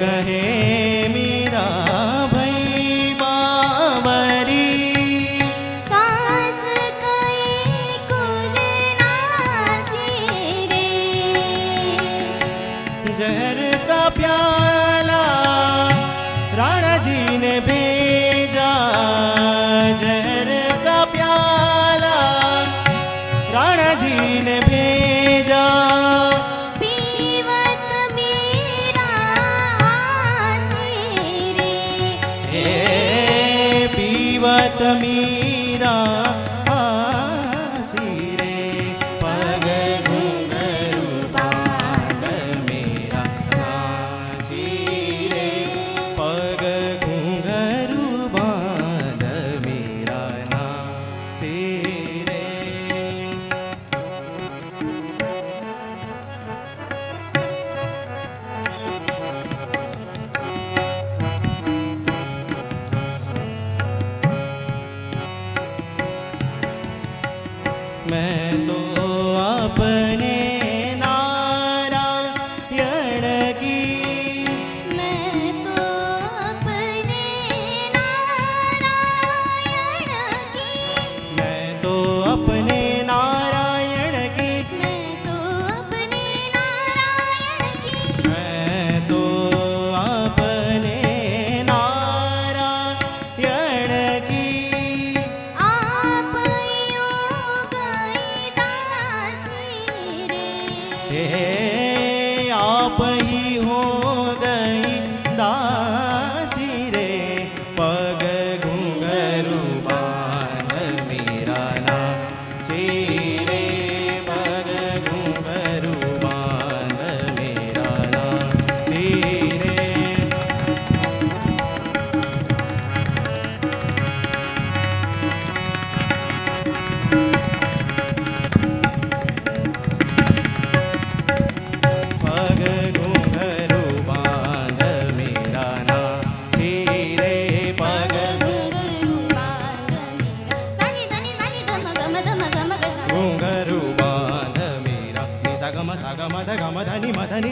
कहे पीवत पही हो। గమద గమదని మదని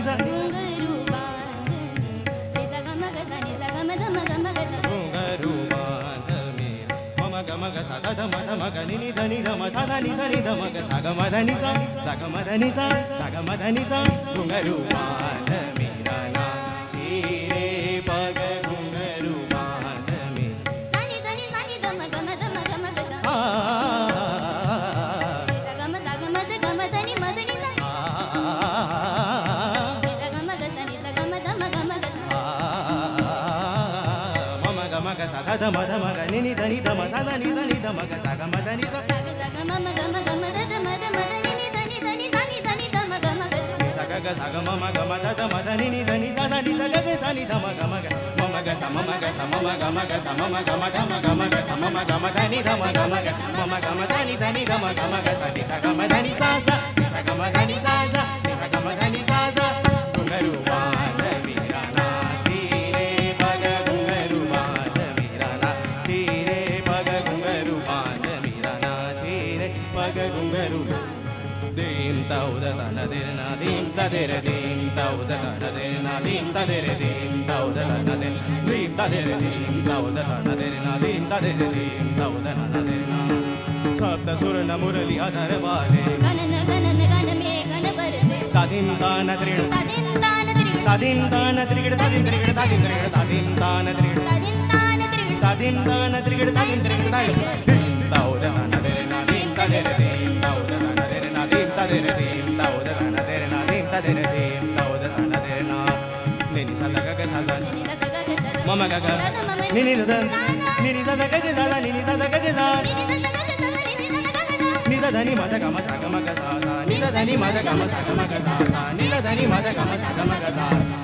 గమగ సద దమ దమ గని ని ధని దమ సద ని సని దమ గ సగ మదని స సగ మదని స సగ మదని స గుంగరు కద మద మగ నిని ధని ధమ సద ని ధని ధమ గ సగ మద ని సగ సగ మమ గమ గమ దద మద మద నిని ధని ధని ధని ధని ధమ గమ గ సగ గ సగ మమ గమ దద మద నిని ధని సద ని సగ గ సని ధమ గమ గ మమ గ సమ మమ గ సమ మమ గమ గ సమ మమ గమ గమ గమ గ సమ మమ గమ ధని ధమ గమ గ మమ గమ సని ధని ధమ గమ గ సని సగ మదని సా స సగ మదని సా స సగ మదని సా தௌத தனதிர் நதீம் ததிர தீம் தௌத தனதிர் நதீம் ததிர தீம் தௌத தனதிர் தீம் ததிர தீம் தௌத தனதிர் நதீம் ததிர தீம் தௌத தனதிர் சப்த சுரண முரளி அதர வாஜே கனன கனன கனமே கனபரதே. ததிம் தான திரிகட ததிம் தான திரிகட ததிம் தான திரிகட ததிம் திரிகட ததிம் திரிகட ததிம் தான திரிகட ததிம் தான திரிகட ததிம் தான திரிகட ததிம் திரிகட ததிம் నిని సదగ సద గగ మమ గగ నిని సద నిని సద నిని సదగ గ సద నిని దగ గగ దగ నిని దగ గగ దగ నిద ధని మద గమ స గమ గ స స నిద ధని మద గమ స గమ గ స స నిద ధని మద గమ స గమ గ స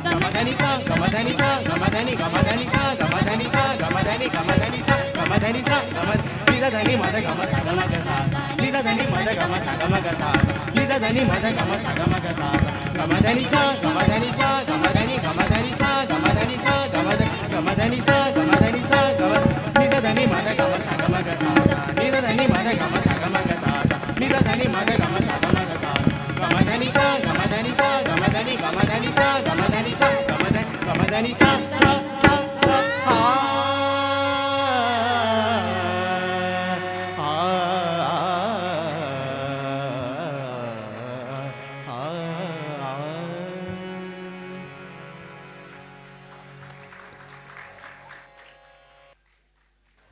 గమ ధని స గమ ధని స గమ ధని గమ ధని స గమ ధని స గమ ధని గమ ధని స గమ ధని స దని మద గమ సగమ గ సా సా నిద దని మద గమ ให้หลังมาสาม